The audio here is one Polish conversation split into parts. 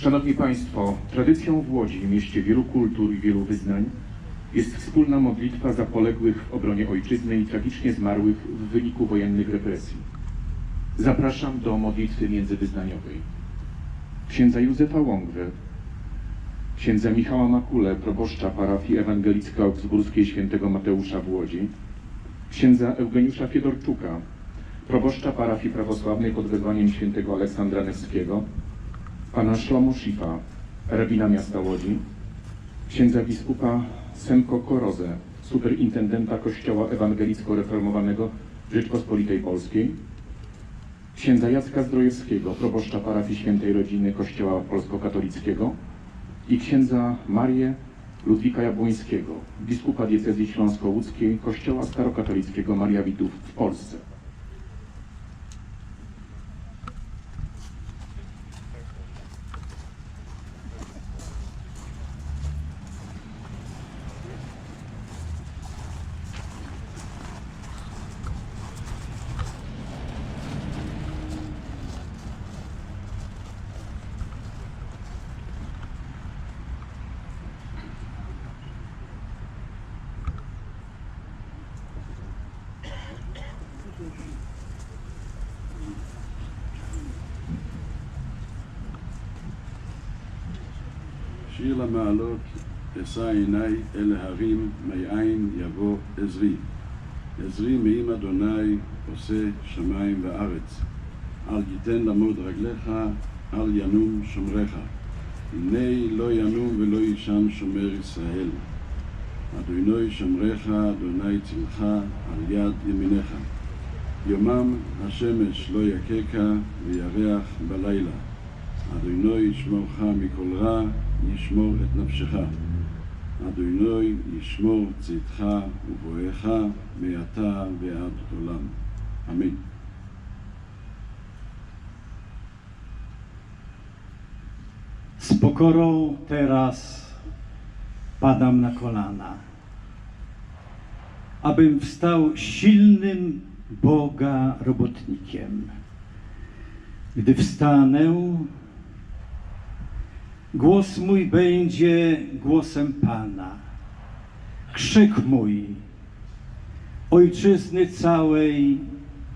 Szanowni Państwo, tradycją w Łodzi, mieście wielu kultur i wielu wyznań, jest wspólna modlitwa za poległych w obronie ojczyzny i tragicznie zmarłych w wyniku wojennych represji. Zapraszam do modlitwy międzywyznaniowej. Księdza Józefa Łągwę, księdza Michała Makule, proboszcza parafii ewangelicko-augsburskiej świętego Mateusza w Łodzi, księdza Eugeniusza Fiedorczuka, proboszcza parafii prawosławnej pod wezwaniem świętego Aleksandra Nevskiego, pana Szlomo Szifa, rabina miasta Łodzi, księdza biskupa Semko Korozę, superintendenta Kościoła Ewangelicko-Reformowanego Rzeczpospolitej Polskiej, księdza Jacka Zdrojewskiego, proboszcza parafii Świętej Rodziny Kościoła Polsko-Katolickiego i księdza Marię Ludwika Jabłońskiego, biskupa diecezji śląsko-łódzkiej Kościoła Starokatolickiego Maria Witów w Polsce. שיר למעלות, אשא עיניי אל ההרים, מאין יבוא עזרי. עזרי מעם אדוני, עושה שמיים וארץ. אל ייתן למוד רגליך, אל ינום שומרך. הנה לא ינום ולא יישן שומר ישראל. אדוני שומרך, אדוני צלך, על יד ימינך. יומם השמש לא יככה, וירח בלילה. אדוני ישמורך מכל רע, ישמור את נפשך. אדוני ישמור צאתך ובואך מעתה ועד עולם. אמן. Z pokorą teraz padam na kolana, abym wstał silnym Boga robotnikiem. Gdy wstanę, głos mój będzie głosem Pana. Krzyk mój ojczyzny całej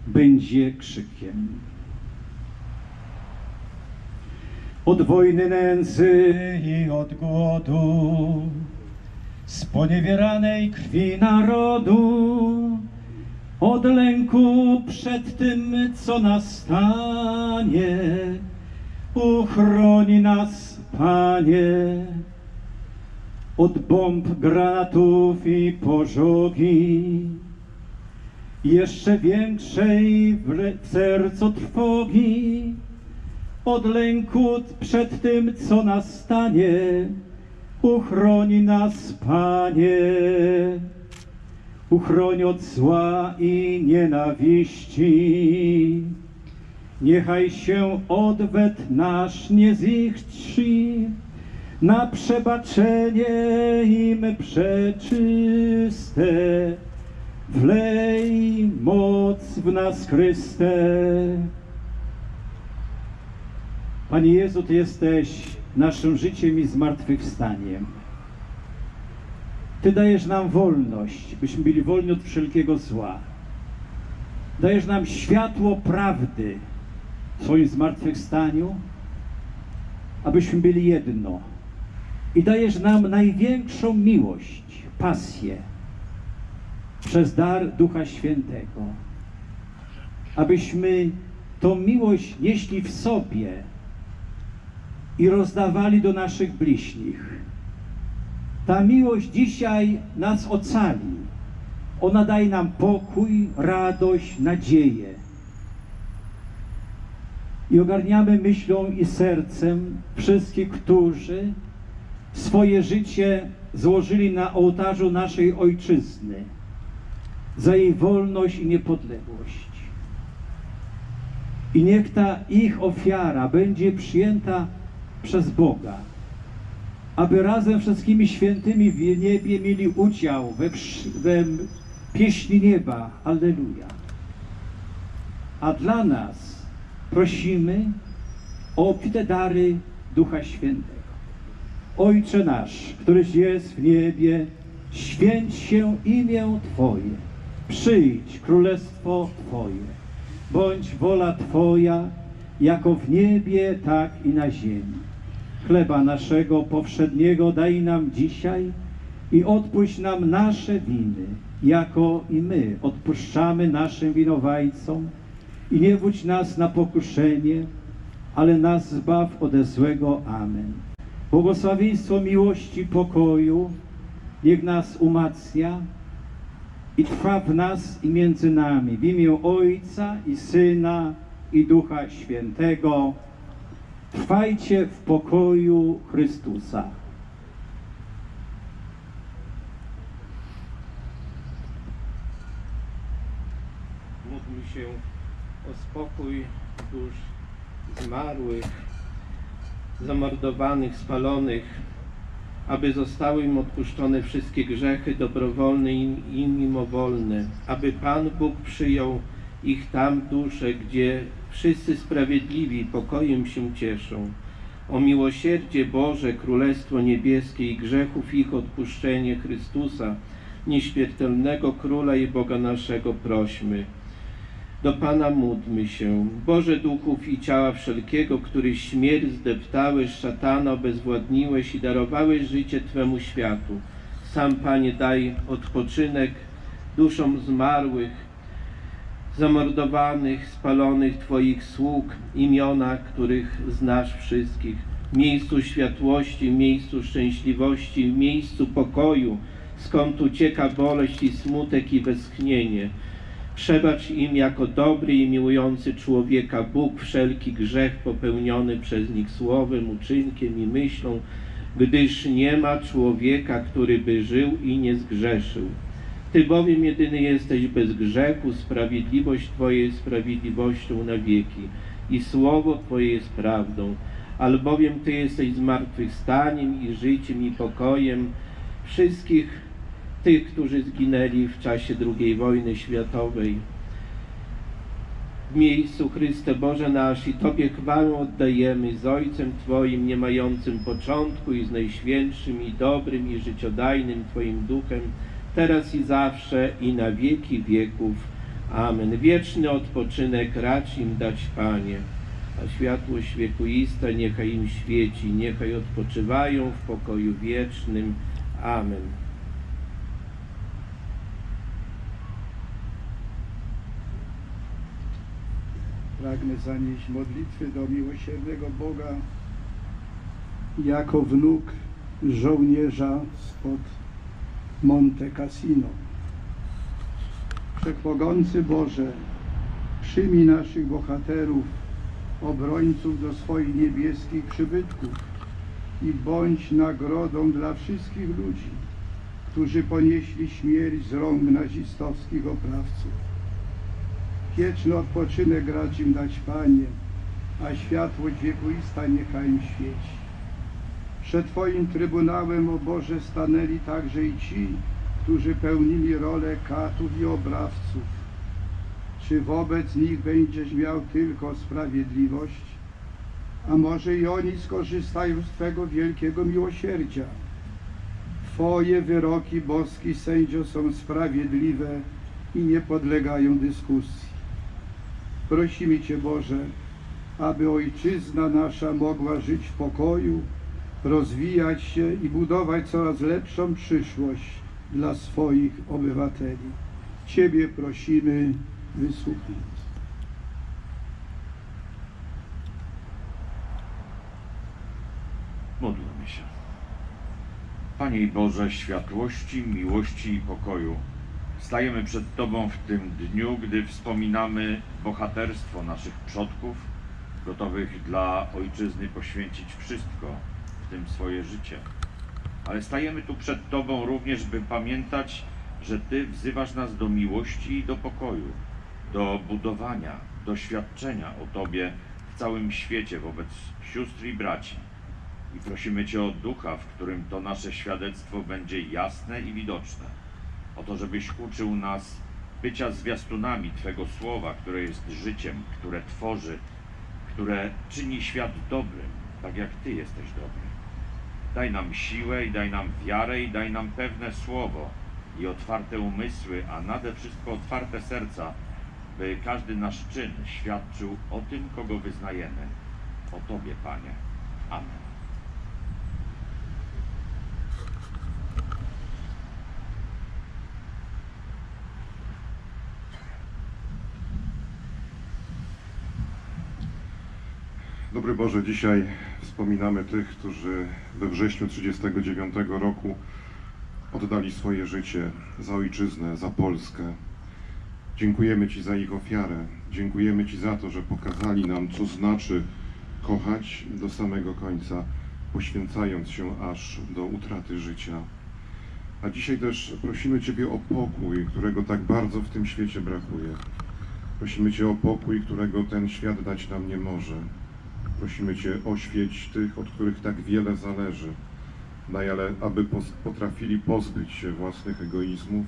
będzie krzykiem. Od wojny nędzy i od głodu, sponiewieranej krwi narodu, od lęku przed tym, co nastanie, uchroni nas, Panie, od bomb, granatów i pożogi, jeszcze większej w sercu trwogi, od lęku przed tym, co nastanie, uchroni nas, Panie. Uchroń od zła i nienawiści. Niechaj się odwet nasz nie na przebaczenie im przeczyste. Wlej moc w nas, Chryste. Panie Jezu, Ty jesteś naszym życiem i zmartwychwstaniem. Ty dajesz nam wolność, byśmy byli wolni od wszelkiego zła. Dajesz nam światło prawdy w swoim zmartwychwstaniu, abyśmy byli jedno. I dajesz nam największą miłość, pasję przez dar Ducha Świętego. Abyśmy tą miłość nieśli w sobie i rozdawali do naszych bliźnich. Ta miłość dzisiaj nas ocali. Ona daje nam pokój, radość, nadzieję. I ogarniamy myślą i sercem wszystkich, którzy swoje życie złożyli na ołtarzu naszej ojczyzny za jej wolność i niepodległość. I niech ta ich ofiara będzie przyjęta przez Boga aby razem wszystkimi świętymi w niebie mieli udział we, we pieśni nieba. Alleluja. A dla nas prosimy o obfite dary Ducha Świętego. Ojcze nasz, któryś jest w niebie, święć się imię Twoje. Przyjdź królestwo Twoje. Bądź wola Twoja, jako w niebie, tak i na ziemi. Chleba naszego powszedniego daj nam dzisiaj i odpuść nam nasze winy, jako i my odpuszczamy naszym winowajcom. I nie wódź nas na pokuszenie, ale nas zbaw ode złego. Amen. Błogosławieństwo miłości, pokoju, niech nas umacnia i trwa w nas i między nami. W imię Ojca i Syna i Ducha Świętego. Trwajcie w pokoju Chrystusa. Módlmy się o spokój dusz zmarłych, zamordowanych, spalonych, aby zostały im odpuszczone wszystkie grzechy dobrowolne i mimowolne, aby Pan Bóg przyjął ich tam dusze, gdzie wszyscy sprawiedliwi pokojem się cieszą. O miłosierdzie Boże, Królestwo Niebieskie i grzechów ich odpuszczenie Chrystusa, nieśmiertelnego Króla i Boga naszego prośmy. Do Pana módlmy się. Boże duchów i ciała wszelkiego, który śmierć zdeptałeś, szatana obezwładniłeś i darowałeś życie Twemu światu. Sam, Panie, daj odpoczynek duszom zmarłych, zamordowanych, spalonych Twoich sług, imiona, których znasz wszystkich. Miejscu światłości, miejscu szczęśliwości, miejscu pokoju, skąd ucieka boleść i smutek i westchnienie. Przebacz im jako dobry i miłujący człowieka Bóg wszelki grzech popełniony przez nich słowem, uczynkiem i myślą, gdyż nie ma człowieka, który by żył i nie zgrzeszył. Ty bowiem jedyny jesteś bez grzechu, sprawiedliwość Twoja jest sprawiedliwością na wieki i słowo Twoje jest prawdą. Albowiem Ty jesteś zmartwychwstaniem i życiem i pokojem wszystkich tych, którzy zginęli w czasie II wojny światowej. W miejscu Chryste Boże nasz i Tobie chwałę oddajemy z Ojcem Twoim, nie mającym początku i z Najświętszym i dobrym i życiodajnym Twoim Duchem, teraz i zawsze i na wieki wieków. Amen. Wieczny odpoczynek racz im dać, Panie, a światłość wiekuista niechaj im świeci, niechaj odpoczywają w pokoju wiecznym. Amen. Pragnę zanieść modlitwy do miłosiernego Boga jako wnuk żołnierza spod Monte Cassino. Wszechmogący Boże, przyjmij naszych bohaterów, obrońców do swoich niebieskich przybytków i bądź nagrodą dla wszystkich ludzi, którzy ponieśli śmierć z rąk nazistowskich oprawców. Wieczny odpoczynek racz im dać, Panie, a światłość wiekuista niechaj im świeci. Przed Twoim Trybunałem, o Boże, stanęli także i ci, którzy pełnili rolę katów i obrawców. Czy wobec nich będziesz miał tylko sprawiedliwość? A może i oni skorzystają z Twego wielkiego miłosierdzia? Twoje wyroki, boski sędzio, są sprawiedliwe i nie podlegają dyskusji. Prosimy Cię, Boże, aby Ojczyzna nasza mogła żyć w pokoju, rozwijać się i budować coraz lepszą przyszłość dla swoich obywateli. Ciebie prosimy, wysłuchaj. Módlmy się. Panie Boże światłości, miłości i pokoju, stajemy przed Tobą w tym dniu, gdy wspominamy bohaterstwo naszych przodków, gotowych dla Ojczyzny poświęcić wszystko, w tym swoje życie. Ale stajemy tu przed Tobą również, by pamiętać, że Ty wzywasz nas do miłości i do pokoju, do budowania, doświadczenia o Tobie w całym świecie wobec sióstr i braci i prosimy Cię o ducha, w którym to nasze świadectwo będzie jasne i widoczne. O to, żebyś uczył nas bycia zwiastunami Twego słowa, które jest życiem, które tworzy, które czyni świat dobrym, tak jak Ty jesteś dobry. Daj nam siłę i daj nam wiarę i daj nam pewne słowo i otwarte umysły, a nade wszystko otwarte serca, by każdy nasz czyn świadczył o tym, kogo wyznajemy. O Tobie, Panie. Amen. Dobry Boże, dzisiaj wspominamy tych, którzy we wrześniu 1939 roku oddali swoje życie za ojczyznę, za Polskę. Dziękujemy Ci za ich ofiarę. Dziękujemy Ci za to, że pokazali nam, co znaczy kochać do samego końca, poświęcając się aż do utraty życia. A dzisiaj też prosimy Ciebie o pokój, którego tak bardzo w tym świecie brakuje. Prosimy Cię o pokój, którego ten świat dać nam nie może. Prosimy Cię, oświeć tych, od których tak wiele zależy. Daj, ale aby potrafili pozbyć się własnych egoizmów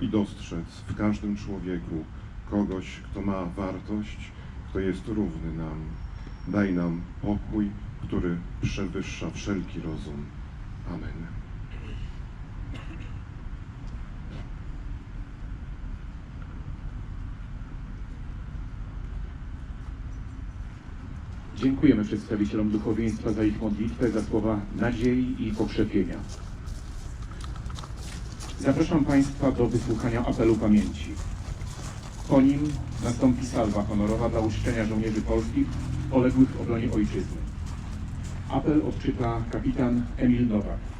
i dostrzec w każdym człowieku kogoś, kto ma wartość, kto jest równy nam. Daj nam pokój, który przewyższa wszelki rozum. Amen. Dziękujemy przedstawicielom duchowieństwa za ich modlitwę, za słowa nadziei i pokrzepienia. Zapraszam Państwa do wysłuchania apelu pamięci. Po nim nastąpi salwa honorowa dla uczczenia żołnierzy polskich poległych w obronie ojczyzny. Apel odczyta kapitan Emil Nowak.